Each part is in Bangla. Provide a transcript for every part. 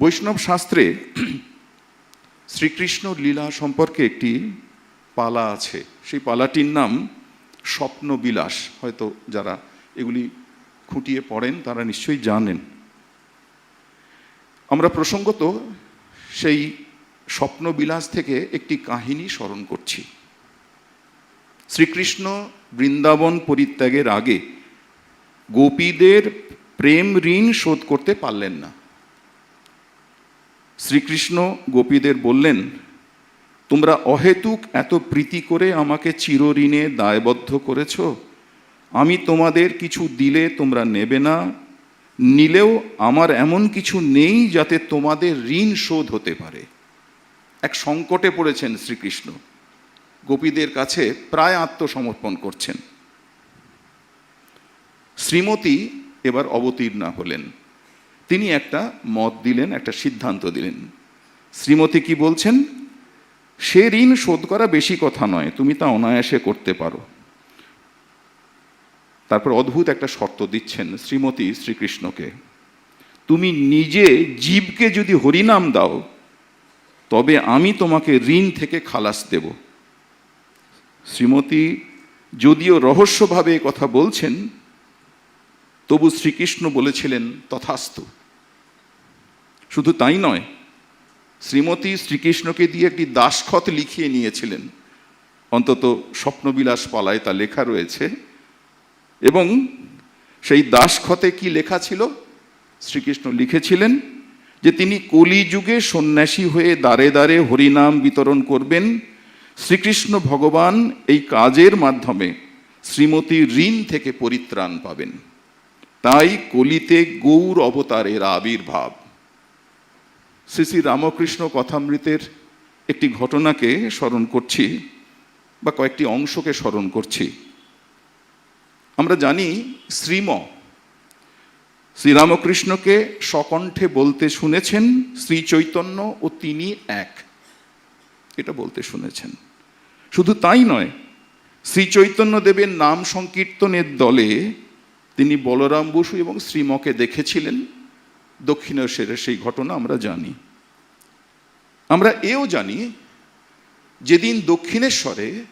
বৈষ্ণব শাস্ত্রে শ্রীকৃষ্ণ লীলা সম্পর্কে একটি পালা আছে। সেই পালাটির নাম স্বপ্নবিলাস। হয়তো যারা এগুলি খুঁটিয়ে পড়েন, তারা নিশ্চয়ই জানেন। আমরা প্রসঙ্গত সেই স্বপ্নবিলাস থেকে একটি কাহিনী স্মরণ করছি। শ্রীকৃষ্ণ বৃন্দাবন পরিত্যাগের আগে গোপীদের প্রেম ঋণ শোধ করতে পারলেন না। শ্রীকৃষ্ণ গোপীদের বললেন, তোমরা অহেতুক এত প্রীতি করে আমাকে চিরঋণে দায়বদ্ধ করেছ। আমি তোমাদের কিছু দিলে তোমরা নেবে না, নিলেও আমার এমন কিছু নেই যাতে তোমাদের ঋণ শোধ হতে পারে। এক সংকটে পড়েছেন শ্রীকৃষ্ণ। গোপীদের কাছে প্রায় আত্মসমর্পণ করছেন। শ্রীমতী এবার অবতীর্ণা হলেন। তিনি একটা মত দিলেন, একটা সিদ্ধান্ত দিলেন। শ্রীমতী কি বলছেন? সে ঋণ শোধ করা বেশি কথা নয়, তুমি তা অনায়াসে করতে পারো। তারপর অদ্ভুত একটা শর্ত দিচ্ছেন শ্রীমতী শ্রীকৃষ্ণকে। তুমি নিজে জীবকে যদি হরিনাম দাও, তবে আমি তোমাকে ঋণ থেকে খালাস দেব। শ্রীমতী যদিও রহস্যভাবে কথা বলছেন, তবু শ্রীকৃষ্ণ বলেছিলেন, তথাস্তু। শুধু তাই নয়, শ্রীমতী শ্রীকৃষ্ণকে দিয়ে একটি দাসখত লিখিয়ে নিয়েছিলেন। অন্তত স্বপ্নবিলাস পালায় তা লেখা রয়েছে। এবং সেই দাসখতে কি লেখা ছিল? শ্রীকৃষ্ণ লিখেছিলেন যে তিনি কলিযুগে সন্ন্যাসী হয়ে দাঁড়ে দাঁড়ে হরিনাম বিতরণ করবেন। শ্রীকৃষ্ণ ভগবান এই কাজের মাধ্যমে শ্রীমতীর ঋণ থেকে পরিত্রাণ পাবেন। তাই কলিতে গৌর অবতারের আবির্ভাব। শ্রী রামকৃষ্ণ কথামৃতের একটি ঘটনাকে স্মরণ করছি বা কয়েকটি অংশকে স্মরণ করছি। আমরা জানি শ্রীম শ্রীরামকৃষ্ণকে সকণ্ঠে বলতে শুনেছেন শ্রী চৈতন্য ও তিনি এক। এটা বলতে শুনেছেন। শুধু তাই নয়, শ্রী চৈতন্য দেবের নাম সংকীর্তনের দলে তিনি বলরাম বসু এবং শ্রীমকে দেখেছিলেন। দক্ষিণেশ্বরে সেই ঘটনা আমরা জানি। আমরা এও জানি যেদিন দক্ষিণেশ্বরে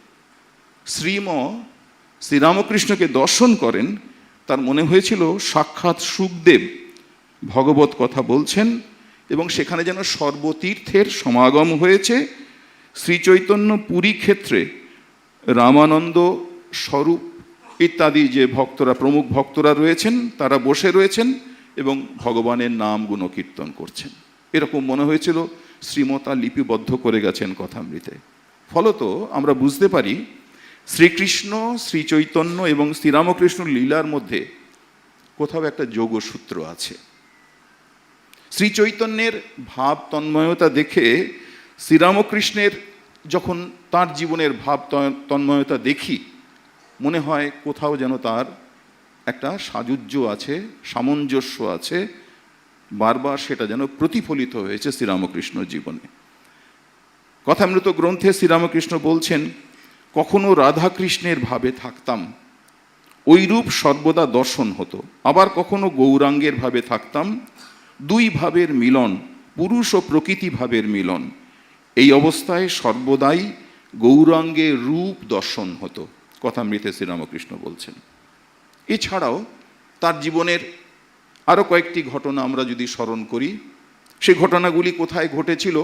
শ্রীম, শ্রীরামকৃষ্ণকে দর্শন করেন, তার মনে হয়েছিল সাক্ষাৎ সুখদেব ভগবত কথা বলছেন এবং সেখানে যেন সর্বতীর্থের সমাগম হয়েছে। শ্রীচৈতন্য পুরী ক্ষেত্রে রামানন্দ স্বরূপ ইত্যাদি যে ভক্তরা, প্রমুখ ভক্তরা রয়েছেন, তারা বসে রয়েছেন। এবং ভগবানের নাম গুণকীর্তন করছেন। এরকম মনে হয়েছিল শ্রীমতা লিপিবদ্ধ করে গেছেন কথামৃতে। ফলত আমরা বুঝতে পারি, শ্রীকৃষ্ণ শ্রী চৈতন্য এবং শ্রীরামকৃষ্ণ লীলার মধ্যে কোথাও একটা যোগসূত্র আছে। শ্রী চৈতন্যের ভাব তন্ময়তা দেখে শ্রীরামকৃষ্ণের যখন তার জীবনের ভাব তন্ময়তা দেখি, মনে হয় কোথাও যেন তার একটা সাযুজ্য আছে, সামঞ্জস্য আছে, বারবার সেটা যেন প্রতিফলিত হয়েছে শ্রীরামকৃষ্ণ জীবনে। কথামৃত গ্রন্থে শ্রীরামকৃষ্ণ বলছেন, কখনো রাধাকৃষ্ণের ভাবে থাকতাম ওই রূপ সর্বদা দর্শন হতো। আবার কখনো গৌরাঙ্গের ভাবে থাকতাম, দুই ভাবের মিলন, পুরুষ ও প্রকৃতি ভাবের মিলন। এই অবস্থায় সর্বদাই গৌরাঙ্গের রূপ দর্শন হতো। কথামৃতে শ্রীরামকৃষ্ণ বলছেন। এছাড়াও তার জীবনের আরও কয়েকটি ঘটনা আমরা যদি স্মরণ করি সেই ঘটনাগুলি কোথায় ঘটেছিল,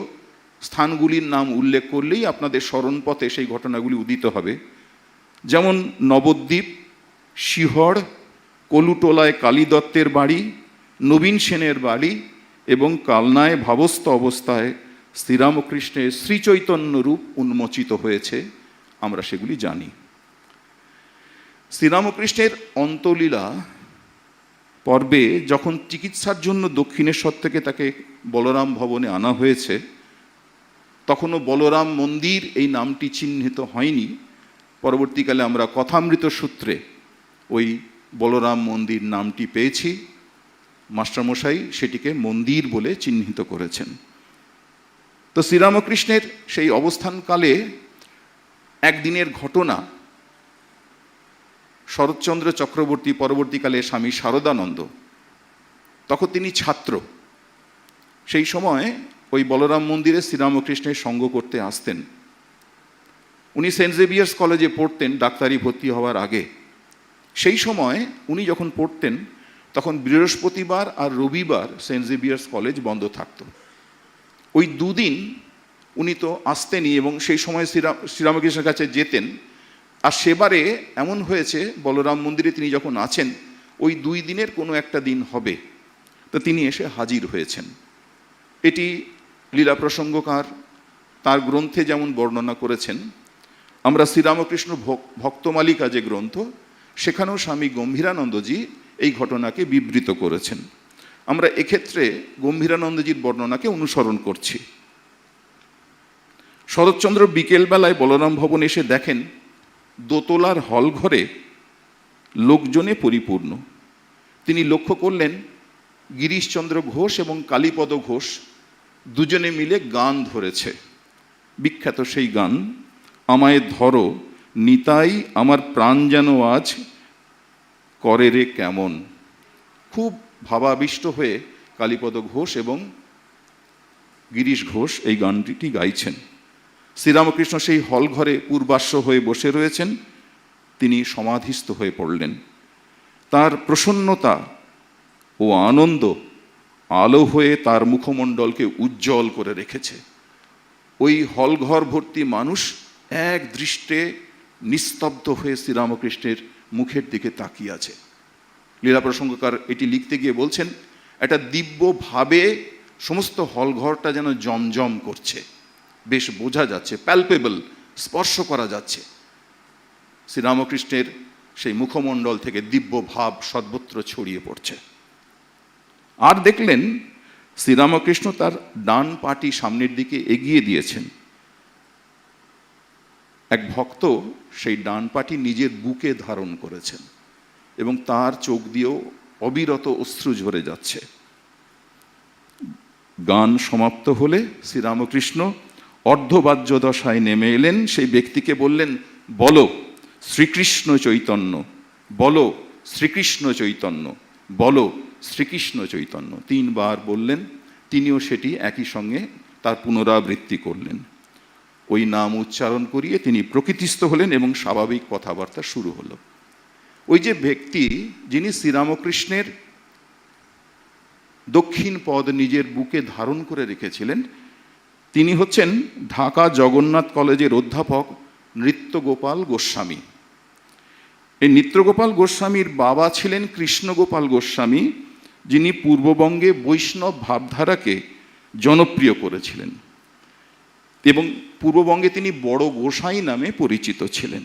স্থানগুলির নাম উল্লেখ করলেই আপনাদের স্মরণপথে সেই ঘটনাগুলি উদিত হবে। যেমন নবদ্বীপ, শিহর, কলুটোলায় কালী দত্তের বাড়ি, নবীন সেনের বাড়ি এবং কালনায় ভাবস্থ অবস্থায় শ্রীরামকৃষ্ণের শ্রীচৈতন্য রূপ উন্মোচিত হয়েছে, আমরা সেগুলি জানি। শ্রীরামকৃষ্ণের অন্তলীলা পর্বে যখন চিকিৎসার জন্য দক্ষিণেশ্বর থেকে তাকে বলরাম ভবনে আনা হয়েছে, তখনও বলরাম মন্দির এই নামটি চিহ্নিত হয়নি। পরবর্তীকালে আমরা কথামৃত সূত্রে ওই বলরাম মন্দির নামটি পেয়েছি। মাস্টারমশাই সেটিকে মন্দির বলে চিহ্নিত করেছেন। তো শ্রীরামকৃষ্ণের সেই অবস্থানকালে একদিনের ঘটনা শরৎচন্দ্র চক্রবর্তী পরবর্তীকালে স্বামী শারদানন্দ। তখন তিনি ছাত্র। সেই সময় ওই বলরাম মন্দিরে শ্রীরামকৃষ্ণের সঙ্গ করতে আসতেন। উনি সেন্ট জেভিয়ার্স কলেজে পড়তেন ডাক্তারি ভর্তি হওয়ার আগে। সেই সময় উনি যখন পড়তেন, তখন বৃহস্পতিবার আর রবিবার সেন্ট জেভিয়ার্স কলেজ বন্ধ থাকতো। ওই দুদিন উনি তো আসতেনই এবং সেই সময় শ্রীরাম শ্রীরামকৃষ্ণের কাছে যেতেন। আর সেবারে এমন হয়েছে, বলরাম মন্দিরে তিনি যখন আছেন, ওই দুই দিনের কোনো একটা দিন হবে। তো তিনি এসে হাজির হয়েছেন। এটি লীলা প্রসঙ্গকার, তার গ্রন্থে যেমন বর্ণনা করেছেন, আমরা শ্রীরামকৃষ্ণ ভক- ভক্তমালিকা যে গ্রন্থ, সেখানেও স্বামী গম্ভীরানন্দজি এই ঘটনাকে বিবৃত করেছেন। আমরা এক্ষেত্রে গম্ভীরানন্দজির বর্ণনাকে অনুসরণ করছি। শরৎচন্দ্র বিকেলবেলায় বলরাম ভবন এসে দেখেন দোতলার হল ঘরে লোকজনে পরিপূর্ণ। তিনি লক্ষ্য করলেন গিরিশচন্দ্র ঘোষ এবং কালীপদ ঘোষ দুজনে মিলে গান ধরেছে। বিখ্যাত সেই গান, আমায় ধরো, নিতাই আমার প্রাণ যেন আজ করে রে কেমন। খুব ভাবাবিষ্ট হয়ে কালীপদ ঘোষ এবং গিরিশ ঘোষ এই গানটি গাইছেন। শ্রীরামকৃষ্ণ সেই হল ঘরে পূর্বাশ্ব হয়ে বসে রয়েছেন। তিনি সমাধিস্থ হয়ে পড়লেন। তার প্রসন্নতা ও আনন্দ আলো হয়ে তার মুখমণ্ডলকে উজ্জ্বল করে রেখেছে। ওই হলঘর ভর্তি মানুষ এক দৃষ্টে নিস্তব্ধ হয়ে শ্রীরামকৃষ্ণের মুখের দিকে তাকিয়ে আছে। লীলা প্রসঙ্গকার এটি লিখতে গিয়ে বলছেন, একটা দিব্য ভাবে সমস্ত হলঘরটা যেন জমজম করছে। বেশ বোঝা যাচ্ছে প্যালপেবল স্পর্শ করা যাচ্ছে। শ্রীরামকৃষ্ণের সেই মুখমণ্ডল থেকে দিব্য ভাব সর্বত্র ছড়িয়ে পড়ছে। আর দেখলেন, শ্রীরামকৃষ্ণ তার ডান পাটি সামনের দিকে এগিয়ে দিয়েছেন। এক ভক্ত সেই ডান পাটি নিজের বুকে ধারণ করেছেন এবং তার চোখ দিয়েও অবিরত অশ্রু ঝরে যাচ্ছে। গান সমাপ্ত হলে শ্রীরামকৃষ্ণ অর্ধবাহ্য দশায় নেমে এলেন। সেই ব্যক্তিকে বললেন, বলো, শ্রীকৃষ্ণ চৈতন্য, বলো, শ্রীকৃষ্ণ চৈতন্য, বলো, শ্রীকৃষ্ণ চৈতন্য। তিনবার বললেন। তিনিও সেটি একই সঙ্গে তার পুনরাবৃত্তি করলেন। ওই নাম উচ্চারণ করিয়ে তিনি প্রকৃতিস্থ হলেন এবং স্বাভাবিক কথাবার্তা শুরু হলো। ওই যে ব্যক্তি যিনি শ্রীরামকৃষ্ণের দক্ষিণ পদ নিজের বুকে ধারণ করে রেখেছিলেন তিনি হচ্ছেন ঢাকা জগন্নাথ কলেজের অধ্যাপক নৃত্যগোপাল গোস্বামী। এই নৃত্যগোপাল গোস্বামীর বাবা ছিলেন কৃষ্ণগোপাল গোস্বামী, যিনি পূর্ববঙ্গে বৈষ্ণব ভাবধারাকে জনপ্রিয় করেছিলেন এবং পূর্ববঙ্গে তিনি বড় গোসাই নামে পরিচিত ছিলেন।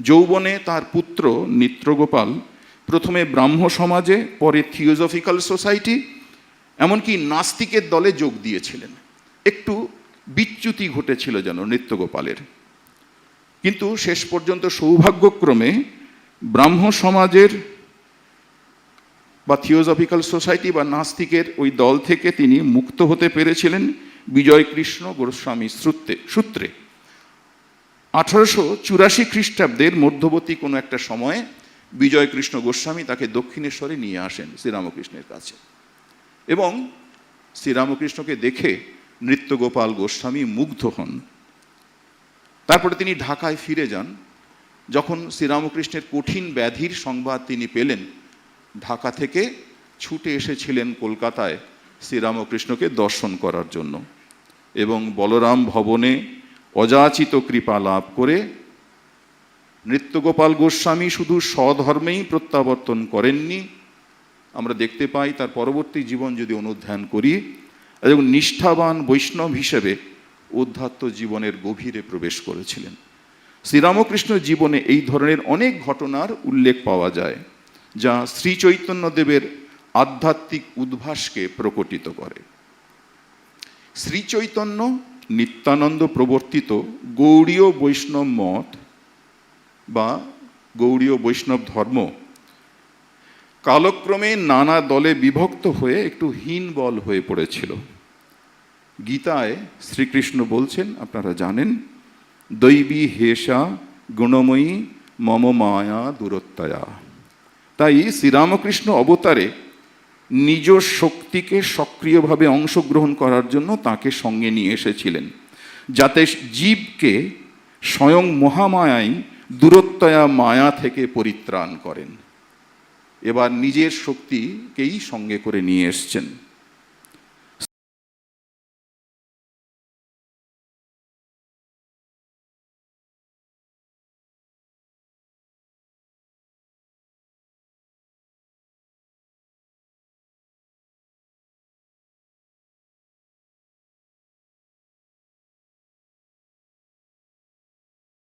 যৌবনে তার পুত্র নিত্রগোপাল প্রথমে ব্রাহ্ম সমাজে, পরে থিওজফিক্যাল সোসাইটি, এমনকি নাস্তিকের দলে যোগ দিয়েছিলেন। একটু বিচ্যুতি ঘটেছিল যেন নৃত্যগোপালের। কিন্তু শেষ পর্যন্ত সৌভাগ্যক্রমে ব্রাহ্ম সমাজের বা থিওজফিক্যাল সোসাইটি বা নাস্তিকের ওই দল থেকে তিনি মুক্ত হতে পেরেছিলেন বিজয় কৃষ্ণ গোস্বামী সূত্রে সূত্রে। আঠারোশো চুরাশি খ্রিস্টাব্দের মধ্যবর্তী কোনো একটা সময়ে বিজয় কৃষ্ণ গোস্বামী তাকে দক্ষিণেশ্বরে নিয়ে আসেন শ্রীরামকৃষ্ণের কাছে। এবং শ্রীরামকৃষ্ণকে দেখে নৃত্যগোপাল গোস্বামী মুগ্ধ হন। তারপরে তিনি ঢাকায় ফিরে যান। যখন শ্রীরামকৃষ্ণের কঠিন ব্যাধির সংবাদ তিনি পেলেন, ঢাকা থেকে ছুটে এসেছিলেন কলকাতায় শ্রীরামকৃষ্ণকে দর্শন করার জন্য এবং বলরাম ভবনে অযাচিত কৃপা লাভ করে নৃত্যগোপাল গোস্বামী শুধু স্বধর্মেই প্রত্যাবর্তন করেননি। আমরা দেখতে পাই তার পরবর্তী জীবন যদি অনুধ্যান করি এবং নিষ্ঠাবান বৈষ্ণব হিসেবে উদ্ধাত্ত জীবনের গভীরে প্রবেশ করেছিলেন। শ্রীরামকৃষ্ণ জীবনে এই ধরনের অনেক ঘটনার উল্লেখ পাওয়া যায়, যা শ্রী চৈতন্যদেবের আধ্যাত্মিক উদ্ভাসকে প্রকটিত করে। শ্রী চৈতন্য নিত্যানন্দ প্রবর্তিত গৌড়ীয় বৈষ্ণব মত বা গৌড়ীয় বৈষ্ণব ধর্ম কালক্রমে নানা দলে বিভক্ত হয়ে একটু হীন বল হয়ে পড়েছিল। গীতায় শ্রীকৃষ্ণ বলছেন, আপনারা জানেন, দৈবী হেষা গুণময়ী মম মায়া দূরত্বয়া তাই শ্রীরামকৃষ্ণ অবতারে নিজ শক্তিকে সক্রিয়ভাবে অংশগ্রহণ করার জন্য তাকে সঙ্গে নিয়ে এসেছিলেন, যাতে জীবকে স্বয়ং মহামায়াই দূরত্বয়া মায়া থেকে পরিত্রাণ করেন। এবার নিজের শক্তিকেই সঙ্গে করে নিয়ে এসছেন।